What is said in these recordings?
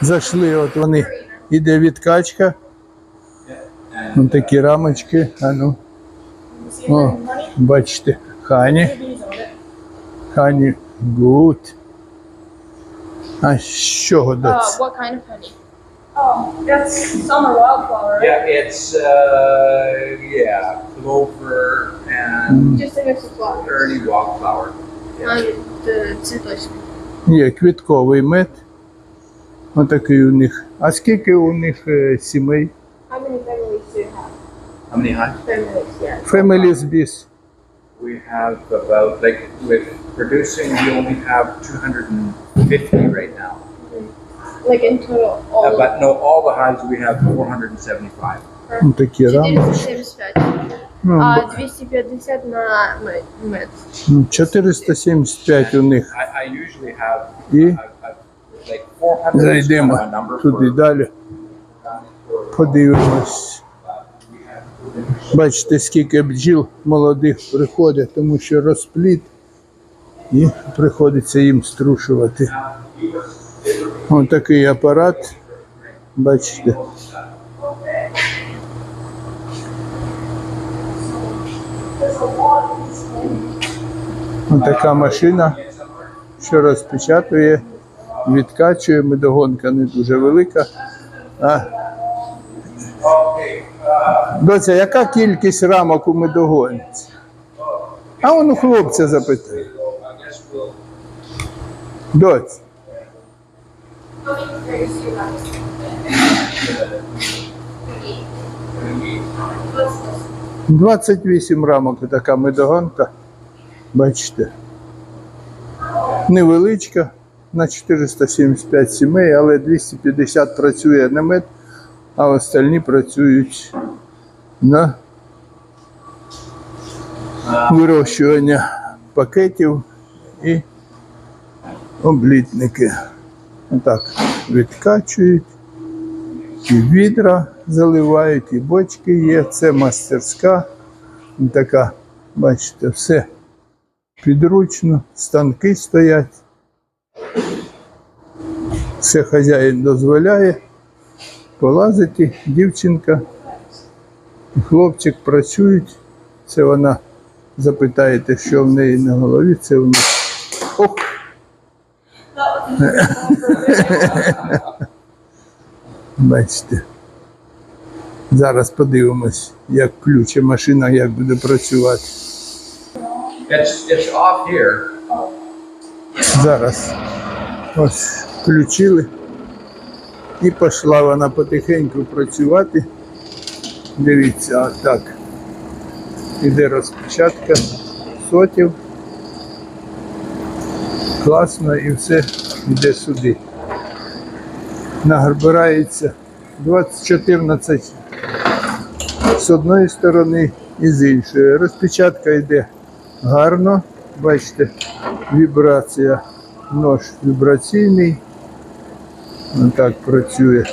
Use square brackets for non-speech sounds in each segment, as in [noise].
зайшли, от вони. Іде відкачка. Ось такі рамочки. А ну. О, бачите, хані. Хані гуд. А з чого Uh, доць? what kind of honey? Oh, that's summer wildflower, right? Yeah, it's uh, yeah, clover and Just a mix of flowers. early wildflower. Um, the цветочки. Є квітковий мед. Отакий у них. А скільки у них е, сімей? How many families do you have? How many hives? Families, yeah. Families біс. We have about like with producing, we only have 250 right now. Like in total, all Uh, of but no, all the hives we have 475. Такі рамочки. 475. Ну, А 250 на мед. мед. б- 475 у них. I, I usually have І I've, зайдемо туди далі. Подивимось. Бачите, скільки бджіл молодих приходить, тому що розпліт і приходиться їм струшувати. Ось такий апарат. Бачите. Ось така машина, що розпечатує, відкачує, медогонка не дуже велика. А. Доця, яка кількість рамок у медогонці? А он у хлопця запитає. Доць. Двадцять вісім рамок така медогонка. Бачите. Невеличка на 475 сімей, але 250 працює на мед, а остальні працюють на вирощування пакетів і облітники. Отак відкачують, і відра заливають, і бочки є. Це мастерська. Така, бачите, все підручно, станки стоять. Все хазяїн дозволяє полазити, дівчинка хлопчик працюють. Це вона запитаєте, що в неї на голові. Це в них. Ох! [laughs] Бачите. Зараз подивимось, як ключе машина, як буде працювати. it's, it's off here. Зараз ось включили. І пішла вона потихеньку працювати. Дивіться, так. Іде розпечатка сотів. Класно і все йде сюди. Нагрбирається 2014 з одної сторони і з іншої. Розпечатка йде гарно. Бачите, вібрація, нож вібраційний. Отак працює.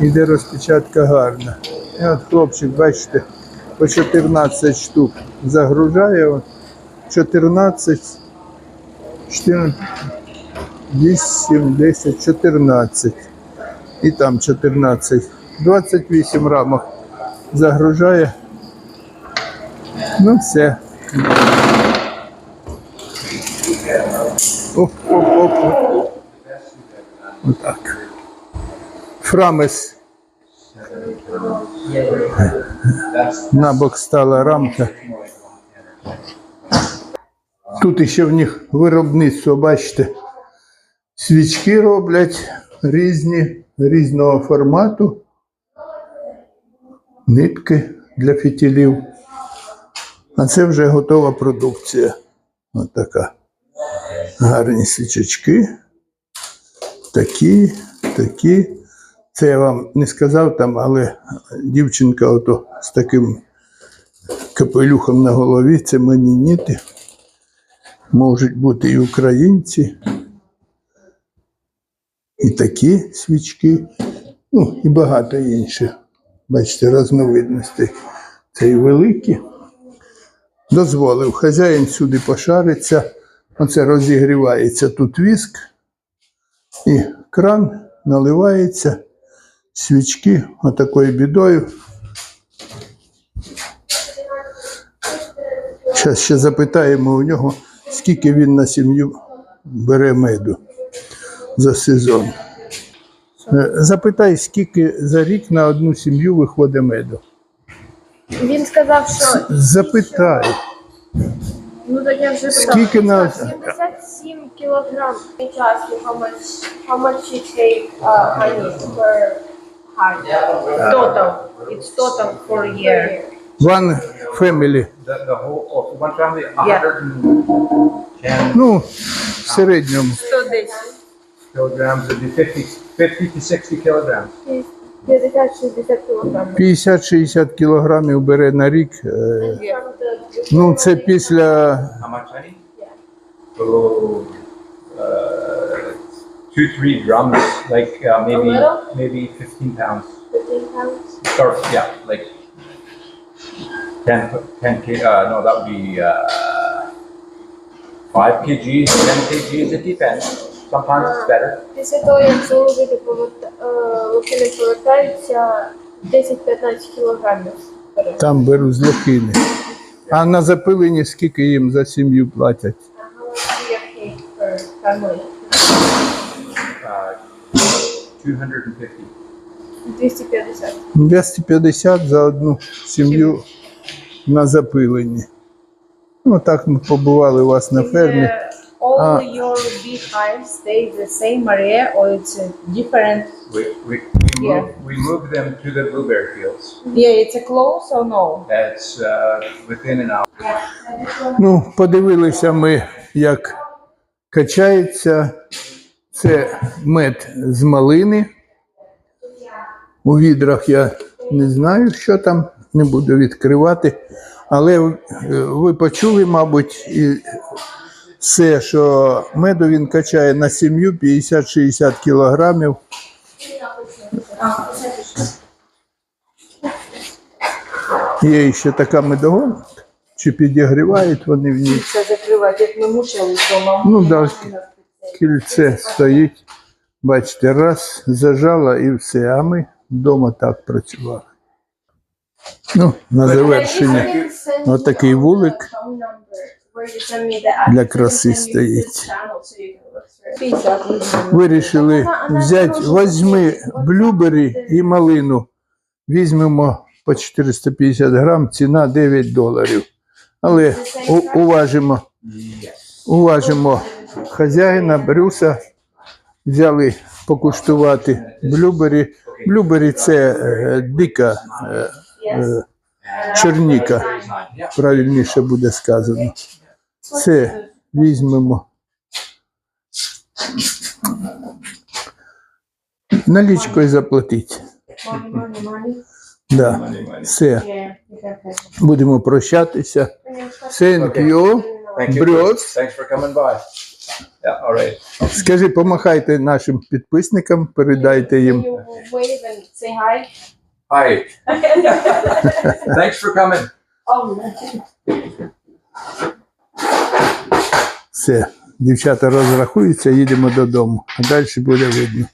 Іде розпечатка гарна. І от хлопчик, бачите, по 14 штук загружає. От 14, 14, 8, 10, 14. І там 14. 28 рамок загружає. Ну все. Оп, оп, оп. Отак. Фрамес. На бок стала рамка. Тут ще в них виробництво, бачите, свічки роблять різні, різного формату, нитки для фітілів. А це вже готова продукція. Ось така. Гарні свічечки. Такі, такі. Це я вам не сказав там, але дівчинка ото з таким капелюхом на голові, це менініти. Можуть бути і українці, і такі свічки, ну і багато інших. Бачите, різновидностей. Це і великі. Дозволив, хазяїн сюди пошариться. Оце розігрівається тут віск. І кран, наливається, свічки отакою бідою. Зараз ще запитаємо у нього, скільки він на сім'ю бере меду за сезон. Е, Запитай, скільки за рік на одну сім'ю виходить меду. Він сказав, що Запитай. Ну так я вже Скільки на 77 кілограм. He asked you how much how much you take uh, honey per hive. Total. It's total for a year. one family? The, the whole, oh, for one family, a Yeah. hundred and ten Ну, в середньому. 110. kilograms would be 50, 50 to 60 kilograms. 50-60 кілограм. 50-60 кілограмів бере на рік. Е, Ну, це після How much honey? Oh, uh, two, three drums, like uh, maybe little? maybe 15 pounds. 15 pounds. Or yeah, like 10, 10 k. Uh, no, that would be uh, five kgs, 10 kgs. It depends. Sometimes it's better. Після того, як заловити поверта... е, лохини повертаються, 10-15 кілограмів. бере. там беру з лохини. А на запилені скільки їм за сім'ю платять? А how much do you pay per family? Uh, 250. 250. 250 за одну сім'ю на запиленні. Ну, так ми побували у вас на фермі. Uh, all your beehives stay the same area or it's a different? Yeah. move, we move them to the blueberry fields. Yeah, it's a close or no? That's uh, within an hour. Ну, подивилися ми, як качається. Це мед з малини. У відрах я не знаю, що там, не буду відкривати. Але е, ви почули, мабуть, і все, що меду він качає на сім'ю 50-60 кілограмів. Є ще така медогонка. Чи підігрівають вони в ній? Це закривати, як ми мучили вдома. Ну, да, кільце стоїть. Бачите, раз зажала і все. А ми вдома так працювали. Ну, на завершення. Отакий вулик для краси стоїть. 50 Вирішили взяти, візьми блюбері і малину. Візьмемо по 450 грам, ціна 9 доларів. Але уважимо, уважимо хазяїна Брюса. Взяли покуштувати блюбері. Блюбері це е, дика е, е, черніка, правильніше буде сказано. Це візьмемо. Налічкою заплатіть. Да. Все. Будемо прощатися. Thank you. Брюс. Thanks for coming by. Yeah, all right. Скажи, помахайте нашим підписникам, передайте їм. Hi. Hi. [laughs] Thanks for coming. Все. Дівчата розрахуються, їдемо додому. А далі буде видно.